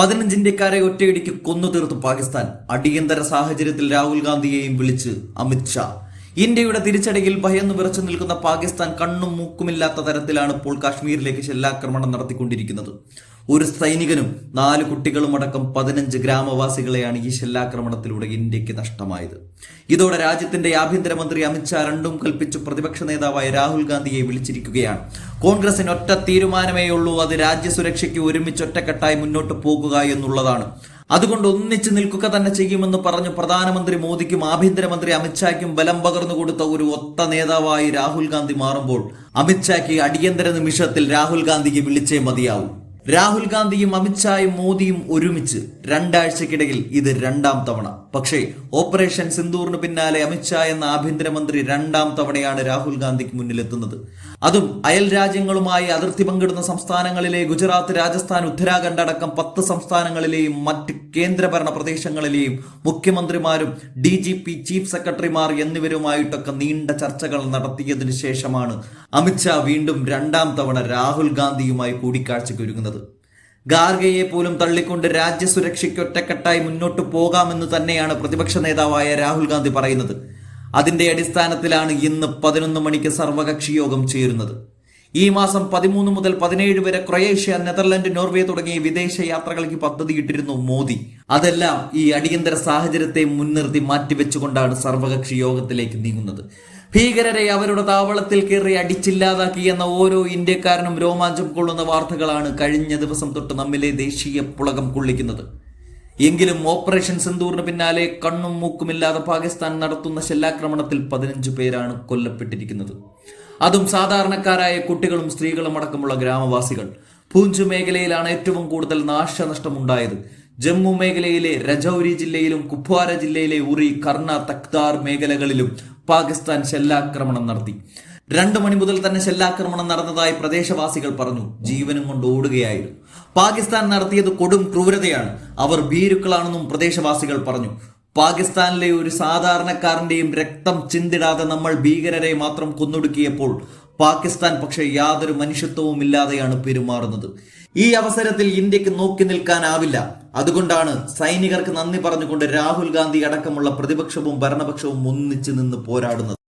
പതിനഞ്ച് ഇന്ത്യക്കാരെ ഒറ്റയടിക്ക് കൊന്നു തീർത്തു പാകിസ്ഥാൻ. അടിയന്തര സാഹചര്യത്തിൽ രാഹുൽ ഗാന്ധിയെയും വിളിച്ച് അമിത്ഷാ ഇന്ത്യയുടെ തിരിച്ചടിയിൽ ഭയന്നു വിറച്ചു നിൽക്കുന്ന പാകിസ്ഥാൻ കണ്ണും മൂക്കുമില്ലാത്ത തരത്തിലാണ് ഇപ്പോൾ കാശ്മീരിലേക്ക് ഷെല്ലാക്രമണം നടത്തിക്കൊണ്ടിരിക്കുന്നത്. ഒരു സൈനികനും നാല് കുട്ടികളും അടക്കം പതിനഞ്ച് ഗ്രാമവാസികളെയാണ് ഈ ഷെല്ലാക്രമണത്തിലൂടെ ഇന്ത്യയ്ക്ക് നഷ്ടമായത്. ഇതോടെ രാജ്യത്തിന്റെ ആഭ്യന്തരമന്ത്രി അമിത്ഷാ രണ്ടും കൽപ്പിച്ചു പ്രതിപക്ഷ നേതാവായ രാഹുൽ ഗാന്ധിയെ വിളിച്ചിരിക്കുകയാണ്. കോൺഗ്രസിന് ഒറ്റ തീരുമാനമേ ഉള്ളൂ അത് രാജ്യസുരക്ഷയ്ക്ക് ഒരുമിച്ച് ഒറ്റക്കെട്ടായി മുന്നോട്ട് പോകുക എന്നുള്ളതാണ്. അതുകൊണ്ട് ഒന്നിച്ചു നിൽക്കുക തന്നെ ചെയ്യുമെന്ന് പറഞ്ഞു പ്രധാനമന്ത്രി മോദിക്കും ആഭ്യന്തരമന്ത്രി അമിത്ഷായ്ക്കും ബലം പകർന്നു കൊടുത്ത ഒരു ഒത്ത നേതാവായി രാഹുൽ ഗാന്ധി മാറുമ്പോൾ അമിത്ഷായ്ക്ക് അടിയന്തര നിമിഷത്തിൽ രാഹുൽ ഗാന്ധിക്ക് വിളിച്ചേ മതിയാവും. രാഹുൽ ഗാന്ധിയും അമിത്ഷായും മോദിയും ഒരുമിച്ച് രണ്ടാഴ്ചക്കിടയിൽ ഇത് രണ്ടാം തവണ. പക്ഷേ ഓപ്പറേഷൻ സിന്ദൂറിന് പിന്നാലെ അമിത്ഷാ എന്ന ആഭ്യന്തരമന്ത്രി രണ്ടാം തവണയാണ് രാഹുൽ ഗാന്ധിക്ക് മുന്നിലെത്തുന്നത്. അതും അയൽ രാജ്യങ്ങളുമായി അതിർത്തി പങ്കിടുന്ന സംസ്ഥാനങ്ങളിലെ ഗുജറാത്ത് രാജസ്ഥാൻ ഉത്തരാഖണ്ഡ് അടക്കം പത്ത് സംസ്ഥാനങ്ങളിലെയും മറ്റ് കേന്ദ്രഭരണ പ്രദേശങ്ങളിലെയും മുഖ്യമന്ത്രിമാരും ഡി ജി പി ചീഫ് സെക്രട്ടറിമാർ എന്നിവരുമായിട്ടൊക്കെ നീണ്ട ചർച്ചകൾ നടത്തിയതിനു ശേഷമാണ് അമിത്ഷാ വീണ്ടും രണ്ടാം തവണ രാഹുൽ ഗാന്ധിയുമായി കൂടിക്കാഴ്ചയ്ക്ക് ഒരുങ്ങുന്നത് ഗാർഗയെ പോലും തള്ളിക്കൊണ്ട് രാജ്യസുരക്ഷയ്ക്ക് ഒറ്റക്കെട്ടായി മുന്നോട്ട് പോകാമെന്ന് തന്നെയാണ് പ്രതിപക്ഷ നേതാവായ രാഹുൽ ഗാന്ധി പറയുന്നത്. അതിന്റെ അടിസ്ഥാനത്തിലാണ് ഇന്ന് പതിനൊന്ന് മണിക്ക് സർവകക്ഷി യോഗം ചേരുന്നത്. ഈ മാസം പതിമൂന്ന് മുതൽ പതിനേഴ് വരെ ക്രൊയേഷ്യ നെതർലൻഡ് നോർവേ തുടങ്ങിയ വിദേശ യാത്രകൾക്ക് പദ്ധതിയിട്ടിരുന്നു മോദി. അതെല്ലാം ഈ അടിയന്തര സാഹചര്യത്തെ മുൻനിർത്തി മാറ്റിവെച്ചുകൊണ്ടാണ് സർവകക്ഷി യോഗത്തിലേക്ക് നീങ്ങുന്നത്. ഭീകരരെ അവരുടെ താവളത്തിൽ കയറി അടിച്ചില്ലാതാക്കി എന്ന ഓരോ ഇന്ത്യക്കാരനും രോമാഞ്ചം കൊള്ളുന്ന വാർത്തകളാണ് കഴിഞ്ഞ ദിവസം തൊട്ട് നമ്മിലെ ദേശീയ പുളകം കൊള്ളിക്കുന്നത്. എങ്കിലും ഓപ്പറേഷൻ സിന്ദൂറിന് പിന്നാലെ കണ്ണും മൂക്കുമില്ലാതെ പാകിസ്ഥാൻ നടത്തുന്ന ഷെല്ലാക്രമണത്തിൽ പതിനഞ്ച് പേരാണ് കൊല്ലപ്പെട്ടിരിക്കുന്നത്. അതും സാധാരണക്കാരായ കുട്ടികളും സ്ത്രീകളും അടക്കമുള്ള ഗ്രാമവാസികൾ. പൂഞ്ച് മേഖലയിലാണ് ഏറ്റവും കൂടുതൽ നാശനഷ്ടമുണ്ടായത്. ജമ്മു മേഖലയിലെ രജൌരി ജില്ലയിലും കുപ്വാര ജില്ലയിലെ ഉറി കർണ തക്താർ മേഖലകളിലും പാകിസ്ഥാൻ ഷെല്ലാക്രമണം നടത്തി. രണ്ടു മണി മുതൽ തന്നെ ഷെല്ലാക്രമണം നടന്നതായി പ്രദേശവാസികൾ പറഞ്ഞു. ജീവനും കൊണ്ട് ഓടുകയായിരുന്നു. പാകിസ്ഥാൻ നടത്തിയത് കൊടും ക്രൂരതയാണ്. അവർ ഭീരുക്കളാണെന്നും പ്രദേശവാസികൾ പറഞ്ഞു. പാകിസ്ഥാനിലെ ഒരു സാധാരണക്കാരന്റെയും രക്തം ചിന്തിടാതെ നമ്മൾ ഭീകരരെ മാത്രം കൊന്നൊടുക്കിയപ്പോൾ പാകിസ്ഥാൻ പക്ഷേ യാതൊരു മനുഷ്യത്വവും ഇല്ലാതെയാണ് പെരുമാറുന്നത്. ഈ അവസരത്തിൽ ഇന്ത്യയ്ക്ക് നോക്കി നിൽക്കാനാവില്ല. അതുകൊണ്ടാണ് സൈനികർക്ക് നന്ദി പറഞ്ഞുകൊണ്ട് രാഹുൽ ഗാന്ധി അടക്കമുള്ള പ്രതിപക്ഷവും ഭരണപക്ഷവും ഒന്നിച്ചു നിന്ന് പോരാടുന്നത്.